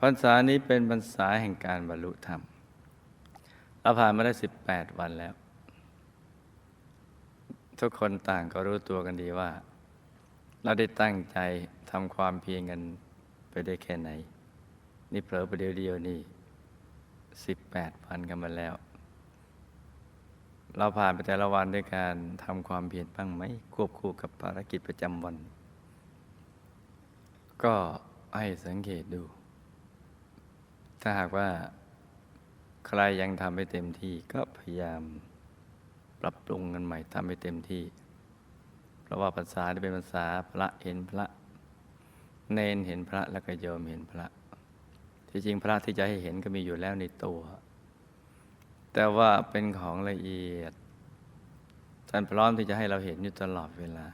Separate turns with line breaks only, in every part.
พรรษานี้เป็นพรรษาแห่งการบรรลุธรรมเราผ่านมาได้ 18 วันแล้ว ทุกคนต่างก็รู้ตัวกันดีว่า เราได้ตั้งใจทำความเพียรกันไปได้แค่ไหน นี่เผลอประเดี๋ยวเดียวนี่ 18 วันกันมาแล้ว เราผ่านไปแต่ละวันด้วยการทำความเพียรบ้างไหม ควบคู่กับภารกิจประจำวัน ก็ให้สังเกตดู ถ้าหากว่า ใครยังทำไม่เต็มที่ก็พยายามปรับปรุงกันใหม่ทำให้เต็มที่ เพราะว่าภาษาที่เป็นภาษาพระเห็นพระ เนนเห็นพระแล้วก็โยมเห็นพระ ที่จริงพระที่จะให้เห็นก็มีอยู่แล้วในตัว แต่ว่าเป็นของละเอียดท่านพร้อมที่จะให้เราเห็นอยู่ตลอดเวลา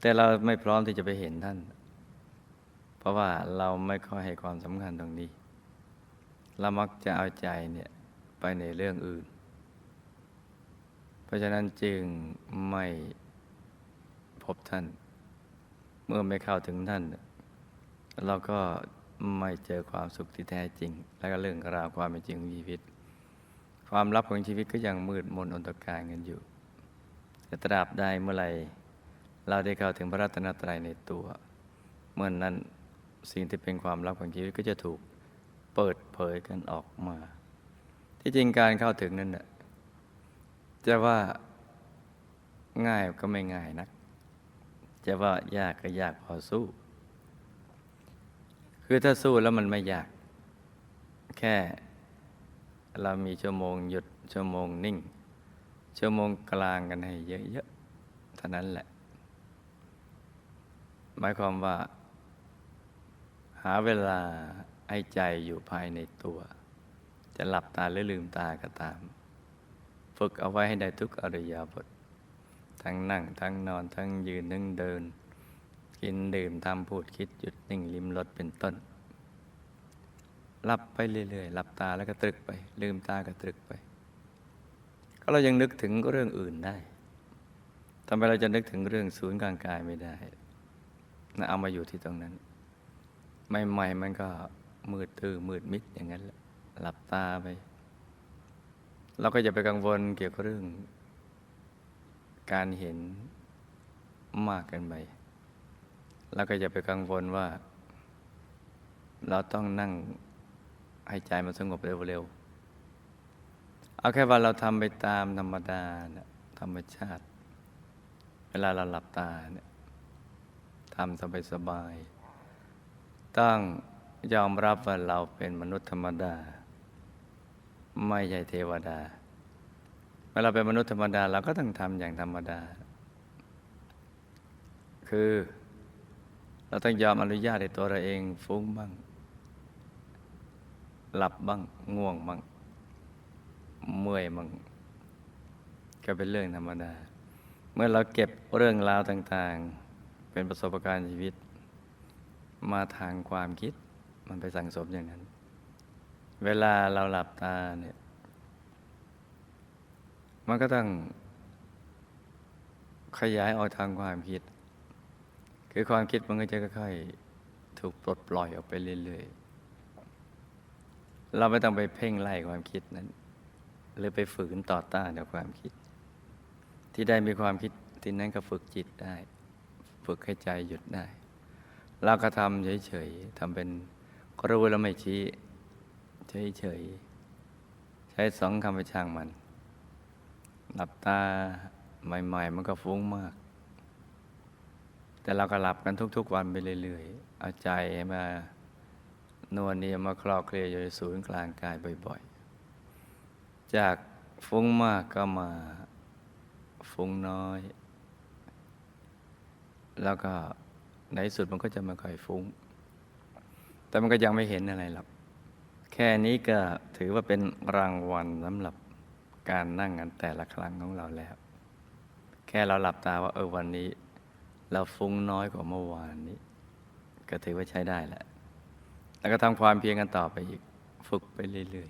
แต่เราไม่พร้อมที่จะไปเห็นท่าน เพราะว่าเราไม่ค่อยให้ความสำคัญตรงนี้ เรามักจะเอาใจเนี่ยไปในเรื่องอื่น เพราะฉะนั้นจึงไม่พบท่าน เมื่อไม่เข้าถึงท่าน เราก็ไม่เจอความสุขที่แท้จริง และก็เรื่องราวความเป็นจริงของชีวิต ความลับของชีวิตก็ยังมืดมนอนตการกันอยู่แต่ตราบใดเมื่อไหร่เราได้เข้าถึงพระรัตนตรัยในตัว เมื่อนนั้นสิ่งที่เป็นความลับของชีวิตก็จะถูก เปิดเผยกันออกมา ที่จริงการเข้าถึงนั้นน่ะจะว่าง่ายก็ไม่ง่ายนัก จะว่ายากก็ยากพอสู้ คือถ้าสู้แล้วมันไม่ยาก แค่เรามีชั่วโมงหยุดชั่วโมงนิ่ง ชั่วโมงกลางกันให้เยอะๆเท่านั้นแหละ หมายความว่า หาเวลา ให้ใจอยู่ภายในตัว จะหลับตาหรือลืมตาก็ตาม ฝึกเอาไว้ให้ได้ทุกอริยบท ทั้งนั่ง ทั้งนอนทั้งยืนนั่งเดิน กินดื่มทำพูดคิดหยุดนิ่งลิมรสเป็นต้นหลับไปเรื่อยๆหลับตาแล้วก็ตรึกไป ลืมตาก็ตรึกไป ก็เรายังนึกถึงเรื่องอื่นได้ทำไมเราจะนึกถึงเรื่องศูนย์กลางกายไม่ได้นะเอามาอยู่ที่ตรงนั้น ใหม่ๆมันก็ มืดตื้อมืดมิดอย่างนั้นแหละหลับตาไป เราก็จะไปกังวลเกี่ยวกับเรื่อง การเห็นมากเกินไปแล้วก็จะไปกังวลว่า เราต้องนั่งให้ใจมันสงบเร็วๆเอาแค่ว่าเราทำไปตามธรรมดานะธรรมชาติ เวลาเราหลับตาเนี่ยทำสบายๆตั้ง ยอมรับว่าเราเป็นมนุษย์ธรรมดา ไม่ใช่เทวดา เวลาเป็นมนุษย์ธรรมดาเราก็ต้องทำอย่างธรรมดา คือเราต้องยอมอนุญาตให้ตัวเราเองฟุ้งบ้าง หลับบ้าง ง่วงบ้าง เมื่อยบ้าง ก็เป็นเรื่องธรรมดา เมื่อเราเก็บเรื่องราวต่าง ๆ เป็นประสบการณ์ชีวิต มาทางความคิด มันไปสั่งสมอย่างนั้น เวลาเราหลับตาเนี่ย มันก็ต้องขยายออกทางความคิด คือความคิดมันก็จะค่อยๆถูกปลดปล่อยออกไปเรื่อยๆ เราไม่ต้องไปเพ่งไล่ความคิดนั้น หรือไปฝืนต่อต้านกับความคิด ที่ได้มีความคิดที่นั้นก็ฝึกจิตได้ ฝึกให้ใจหยุดได้เราก็ทำเฉยๆทำเป็น รู้แล้วไม่ชี้ เฉยๆใช้สองคำไปช่างมัน หลับตาใหม่ๆ มันก็ฟุ้งมาก แต่เราก็หลับกันทุก ๆ วันไปเรื่อยๆ เอาใจมานวลเนียมาคลอเคลียอยู่ศูนย์กลางกายบ่อยๆ จากฟุ้งมากก็มาฟุ้งน้อย แล้วก็ในสุดมันก็จะม่ค่อยฟุ้ง แต่มันก็ยังไม่เห็นอะไรหรอกแค่นี้ก็ถือว่าเป็นรางวัลสำหรับการนั่งกันแต่ละครั้งของเราแล้ว แค่เราหลับตาว่าเออวันนี้ เราฟุ้งน้อยกว่าเมื่อวานนี้ ก็ถือว่าใช้ได้แหละแล้วก็ทำความเพียรกันต่อไปอีกฝึกไปเรื่อย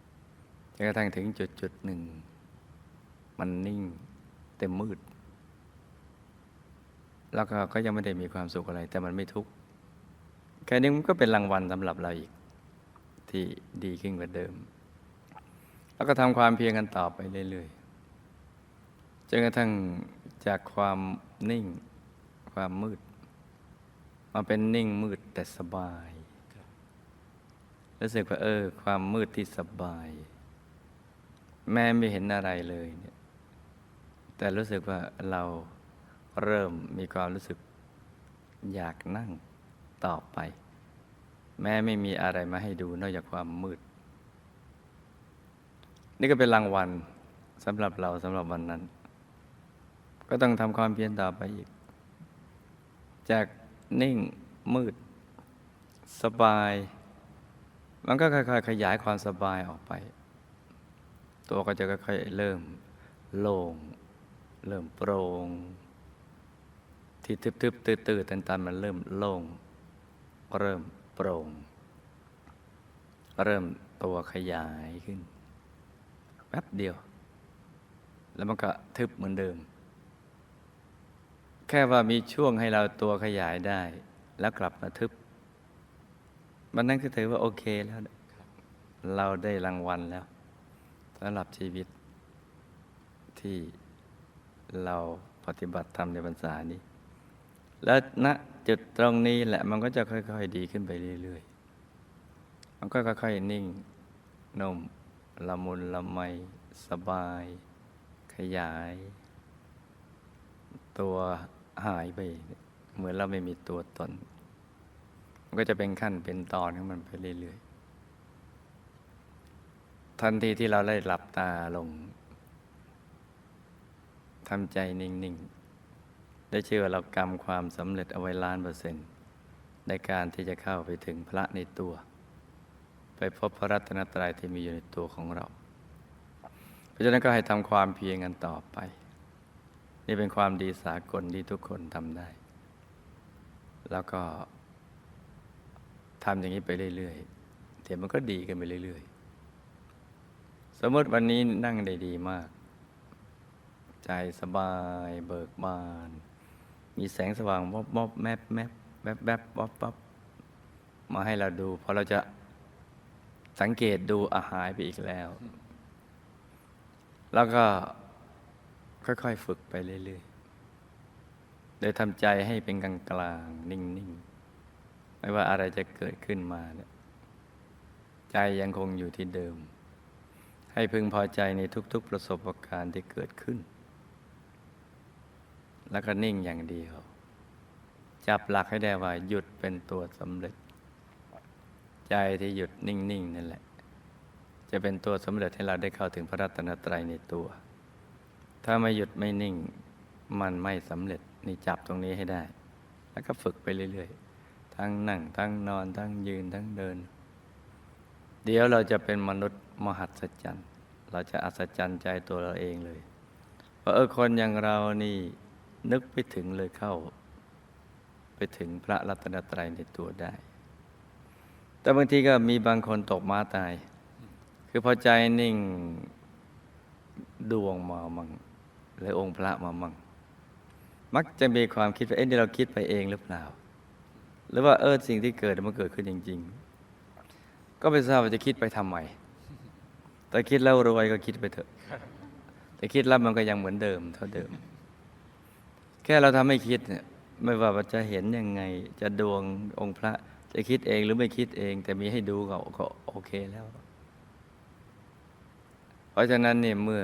ๆจนกระทั่งถึงจุดจุดหนึ่ง มันนิ่งเต็มมืด แล้วก็ก็ยังไม่ได้มีความสุขอะไร แต่มันไม่ทุกข์ แค่นี้มันก็เป็นรางวัลสำหรับเราอีก ที่ดีขึ้นกว่าเดิม แล้วก็ทำความเพียรกันต่อไปเรื่อยๆจนกระทั่งจากความนิ่งความมืด มาเป็นนิ่งมืดแต่สบายรู้สึกว่าเออ ความมืดที่สบาย แม่ไม่เห็นอะไรเลยเนี่ยแต่รู้สึกว่าเราเริ่มมีความรู้สึกอยากนั่ง ต่อไป แม้ไม่มีอะไรมาให้ดูนอกจากความมืด นี่ก็เป็นรางวัลสำหรับเราสำหรับวันนั้น ก็ต้องทำความเพียรต่อไปอีก จากนิ่งมืด สบาย มันก็ค่อยๆขยายความสบายออกไป ตัวก็จะค่อยๆเริ่มโล่งเริ่มโปร่งที่ทึบๆ ตื้อๆตันๆมันเริ่มโล่ง เริ่มโปร่ง เริ่มตัวขยายขึ้นแป๊บเดียว แล้วมันก็ทึบเหมือนเดิม แค่ว่ามีช่วงให้เราตัวขยายได้ แล้วกลับมาทึบ มันนั่นก็ถือว่าโอเคแล้ว เราได้รางวัลแล้วสำหรับชีวิตที่เราปฏิบัติธรรมในพรรษานี้ แล้วณ จุดตรงนี้แหละมันก็จะค่อย ๆ ดีขึ้นไปเรื่อยๆ มันก็ค่อยๆนิ่งนุ่มละมุนละไมสบาย ขยาย ตัวหายไป เหมือนเราไม่มีตัวตน มันก็จะเป็นขั้นเป็นตอนของมันไปเรื่อยๆ ทันทีที่เราได้หลับตาลงทำใจนิ่งๆ ได้เชื่อว่าเรากำความสำเร็จเอาไว้ล้านเปอร์เซ็นต์ในการที่จะเข้าไปถึงพระในตัว ไปพบพระรัตนตรัยที่มีอยู่ในตัวของเรา เพราะฉะนั้นก็ให้ทำความเพียรกันต่อไป นี่เป็นความดีสากลที่ทุกคนทำได้ แล้วก็ทำอย่างนี้ไปเรื่อยๆเดี๋ยวมันก็ดีกันไปเรื่อย ๆ สมมติวันนี้นั่งได้ดีมาก ใจสบายเบิกบาน มีแสงสว่างวบวบแมบแมบแวบแวบวบวบมาให้เราดูพอเราจะสังเกตดูอาหายไปอีกแล้ว แล้วก็ค่อยๆฝึกไปเรื่อยๆ โดยทำใจให้เป็นกลางกลางๆนิ่งๆ ไม่ว่าอะไรจะเกิดขึ้นมาเนี่ยใจยังคงอยู่ที่เดิม ให้พึงพอใจในทุกๆประสบการณ์ที่เกิดขึ้น แล้วก็นิ่งอย่างเดียว จับหลักให้ได้ว่าหยุดเป็นตัวสำเร็จ ใจที่หยุดนิ่งๆนั่นแหละ จะเป็นตัวสำเร็จให้เราได้เข้าถึงพระรัตนตรัยในตัว ถ้าไม่หยุดไม่นิ่ง มันไม่สำเร็จนี่จับตรงนี้ให้ได้ แล้วก็ฝึกไปเรื่อยๆ ทั้งนั่ง ทั้งนอน ทั้งยืน ทั้งเดิน เดี๋ยวเราจะเป็นมนุษย์มหัศจรรย์ เราจะอัศจรรย์ใจตัวเราเองเลยว่าเออคนอย่างเรานี่ นึกไปถึงเลยเข้า ไปถึงพระรัตนตรัยในตัวได้ แต่บางทีก็มีบางคนตกม้าตาย คือพอใจนิ่งดวงมามังหรือองค์พระมามังมักจะมีความคิดว่าเอ๊ะนี่เราคิดไปเองหรือเปล่า หรือว่าเออสิ่งที่เกิดมันเกิดขึ้นจริง ๆ ก็ไม่ทราบว่าจะคิดไปทำไมแต่คิดแล้วรวยก็คิดไปเถอะ แต่คิดแล้วมันก็ยังเหมือนเดิมเท่าเดิม แค่เราทำให้คิดเนี่ยไม่ว่าจะเห็นยังไง จะดวงองค์พระ จะคิดเองหรือไม่คิดเอง แต่มีให้ดูก็ก็โอเคแล้ว เพราะฉะนั้นเนี่ยเมื่อ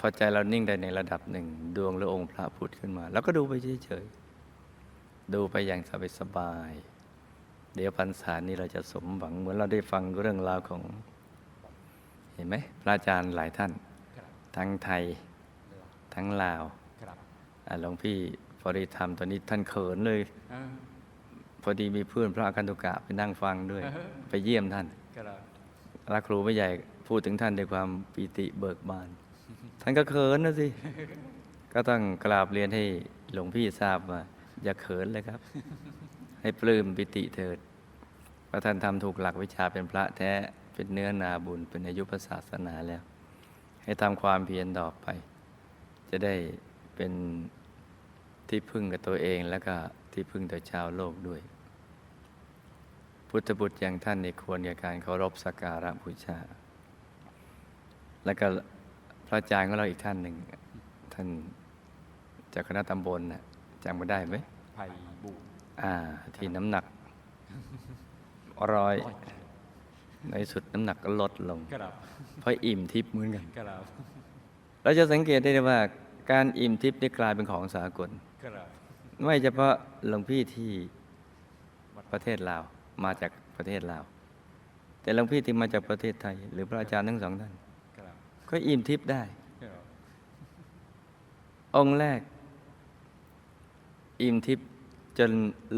พอใจเรานิ่งได้ในระดับหนึ่ง ดวงหรือองค์พระผุดขึ้นมาแล้วก็ดูไปเฉยๆดูไปอย่างสบายๆเดี๋ยวพรรษานี้เราจะสมหวังเหมือนเราได้ฟังเรื่องราวของ เห็นไหมพระอาจารย์หลายท่าน ทั้งไทย ทั้งลาว หลวงพี่พอดีทำตอนนี้ท่านเขินเลย
อ่า
พอดีมีเพื่อนพระอาคันตุกะไปนั่งฟังด้วย
อ่าฮะ
ไปเยี่ยมท่าน
ครับ
พระครูไม่ใหญ่พูดถึงท่านด้วยความปีติเบิกบาน ท่านก็เขินนะสิ ก็ต้องกราบเรียนให้หลวงพี่ทราบว่า อย่าเขินเลยครับ ให้ปลื้มปิติเถิดเพราะท่านทำถูกหลักวิชาเป็นพระแท้เป็นเนื้อนาบุญเป็นอายุพระศาสนาแล้ว ให้ทำความเพียรต่อไป จะได้เป็น ที่พึ่งกับตัวเองแล้วก็ที่พึ่งต่อชาวโลกด้วย พุทธบุตรอย่างท่านนี่ควรแก่การเคารพสักการะบูชา แล้วก็พระอาจารย์ของเราอีกท่านหนึ่ง ท่านเจากคณะตำบลน่ะจำมาได้ไหม
ไผ่บูรณ์
อ่า ที่น้ำหนักร้อยในสุดน้ำหนักก็ลดลง
ครับ
เพราะอิ่มทิพย์เหมือนกัน
ครับ
เราจะสังเกตได้เลยว่าการอิ่มทิพย์ได้กลายเป็นของสากล
ครับ
ไม่เฉพาะหลวงพี่ที่ประเทศลาวมาจากประเทศลาว แต่หลวงพี่ที่มาจากประเทศไทย หรือพระอาจารย์ทั้งสองท่าน
ครับ
ก็อิ่มทิพย์ได้
ครับ
องค์แรก อิ่มทิพย์จน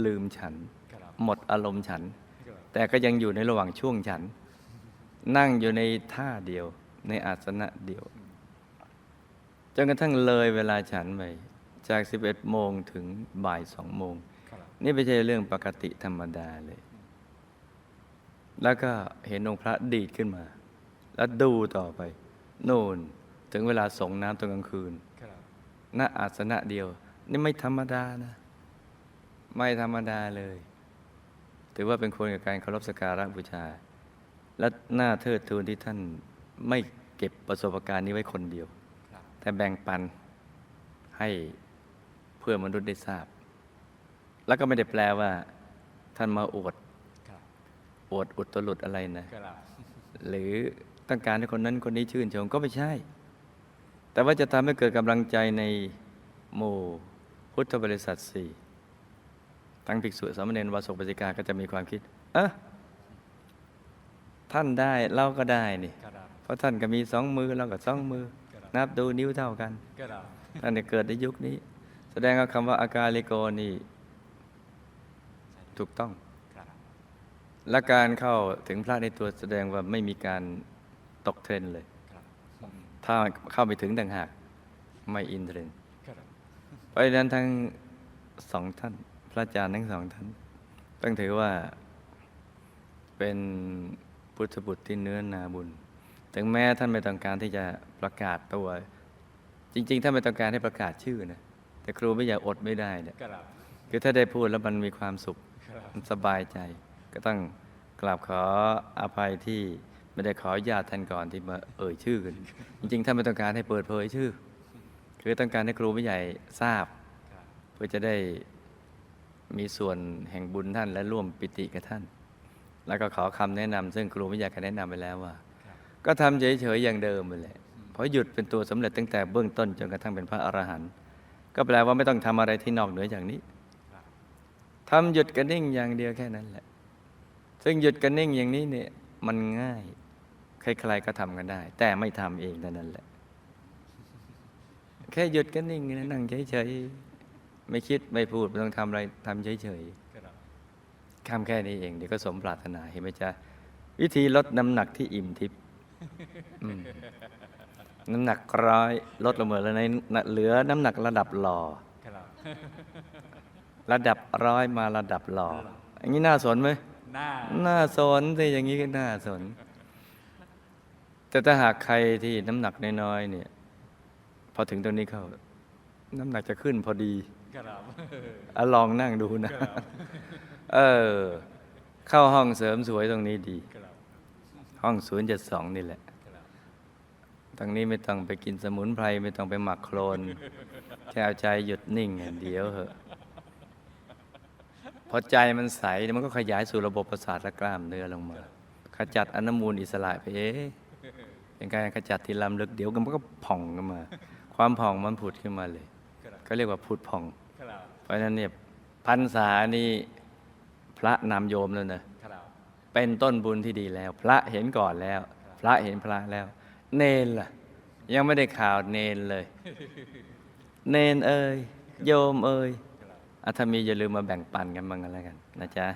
ลืมฉัน
ครับ
หมดอารมณ์ฉัน
ครับ
แต่ก็ยังอยู่ในระหว่างช่วงฉัน นั่งอยู่ในท่าเดียวในอาสนะเดียวจนกระทั่งเลยเวลาฉันไป จาก 11 โมงถึงบ่ายสองโมง
ครับ
นี่ไม่ใช่เรื่องปกติธรรมดาเลย แล้วก็เห็นองค์พระดีดขึ้นมา แล้วดูต่อไป โน่น ถึงเวลาส่งน้ำตอนกลางคืน
ครับ
ณอาสนะเดียว นี่ไม่ธรรมดานะ ไม่ธรรมดาเลย ถือว่าเป็นคนกับการเคารพสักการะบูชา และน่าเทิดทูนที่ท่านไม่เก็บประสบการณ์นี้ไว้คนเดียว
ครับ
แต่แบ่งปันให้เพื่อมนุษย์ได้ทราบ แล้วก็ไม่ได้แปลว่า ท่านมาอวด
ครับ
อวดอุตรุดอะไรนะ
ครับ
หรือต้องการให้คนนั้นคนนี้ชื่นชมก็ไม่ใช่ แต่ว่าจะทำให้เกิดกำลังใจในหมู่พุทธบริษัทสี่ทั้งภิกษุสามเณรวาสกปฏิกาก็จะมีความคิด เอะท่านได้เราก็ได้นี่
ครับ
เพราะท่านก็มีสองมือเราก็สองมือ
ครับ
นับดูนิ้วเท่ากัน
ครับ
ท่านได้เกิดในยุคนี้ แสดงว่าคำว่าอากาลิโกนี่ถูกต้อง และการเข้าถึงพระในตัวแสดงว่าไม่มีการตกเทรนเลย ถ้าเข้าไปถึงต่างหาก ไม่อินเทรนเพราะฉะนั้นทั้งสองท่าน พระอาจารย์ทั้งสองท่าน ต้องถือว่าเป็นพุทธบุตรที่เนื้อนาบุญ ถึงแม้ท่านไม่ต้องการที่จะประกาศตัว จริง ๆ ท่านไม่ต้องการให้ประกาศชื่อนะ แต่ครูไม่อยากอดไม่ได้เนี่ย
ครับ
คือถ้าได้พูดแล้วมันมีความสุข
ครับ
มันสบายใจ ก็ต้องกราบขออภัยที่ไม่ได้ขออนุญาตท่านก่อนที่มาเอ่ยชื่อกันจริงๆท่านไม่ต้องการให้เปิดเผยชื่อ คือต้องการให้ครูผู้ใหญ่ทราบ
ครับ
เพื่อจะได้มีส่วนแห่งบุญท่านและร่วมปิติกับท่าน แล้วก็ขอคำแนะนำซึ่งครูผู้ใหญ่ก็แนะนำไปแล้วว่า
ครับ
ก็ทำเฉยๆอย่างเดิมไปแหละเพราะหยุดเป็นตัวสำเร็จตั้งแต่เบื้องต้นจนกระทั่งเป็นพระอรหันต์ ก็แปลว่าไม่ต้องทำอะไรที่นอกเหนือจากนี้ทำหยุดกันนิ่งอย่างเดียวแค่นั้นแหละ ซึ่งหยุดกันนิ่งอย่างนี้เนี่ยมันง่าย ใครๆก็ทำกันได้ แต่ไม่ทำเองเท่านั้นแหละ แค่หยุดกันนิ่งนะนั่งเฉยๆไม่คิดไม่พูดไม่ต้องทำอะไรทำเฉย
ครับ
ๆทำแค่นี้เองเดี๋ยวก็สมปรารถนาเห็นไหมจ๊ะวิธีลดน้ำหนักที่อิ่มทิพย์ น้ำหนักร้อยลดลงมาแล้วในเหลือน้ำหนักระดับหล่อ
ครับ
ระดับร้อยมาระดับหล่ออย่างนี้น่าสนไหม
หน้า
น่าสนสิอย่างนี้ก็น่าสน แต่ถ้าหากใครที่น้ำหนักน้อยๆเนี่ย พอถึงตรงนี้เข้าน้ำหนักจะขึ้นพอดี
ครับ
อะลองนั่งดูนะ
ครับ
เออ เข้าห้องเสริมสวยตรงนี้ดี
ครับ
ห้องศูนย์เจ็ดสองนี่แหละ
ครับ
ตรงนี้ไม่ต้องไปกินสมุนไพรไม่ต้องไปหมักโคลนแค่เอาใจหยุดนิ่งอย่างเดียวเหอะพอใจมันใสเดี๋ยวมันก็ขยายสู่ระบบประสาทและกล้ามเนื้อลงมา ขจัดอนุมูลอิสระไปเอ๊ะเป็นการขจัดที่ลำลึกเดี๋ยวมันก็ผ่องขึ้นมา ความผ่องมันผุดขึ้นมาเลย
ครับ
ก็เรียกว่าผุดผ่อง
ครับ
เพราะฉะนั้นเนี่ยพันษานี่พระนำโยมแล้วนะ
ครับ
เป็นต้นบุญที่ดีแล้ว พระเห็นก่อนแล้ว พระเห็นพระแล้ว เนนล่ะ ยังไม่ได้ข่าวเนนเลย เนนเอ่ยโยมเอ่ย
ครับ
อาถ้ามีอย่าลืมมาแบ่งปันกันบ้างกันแล้วกัน นะจ๊ะ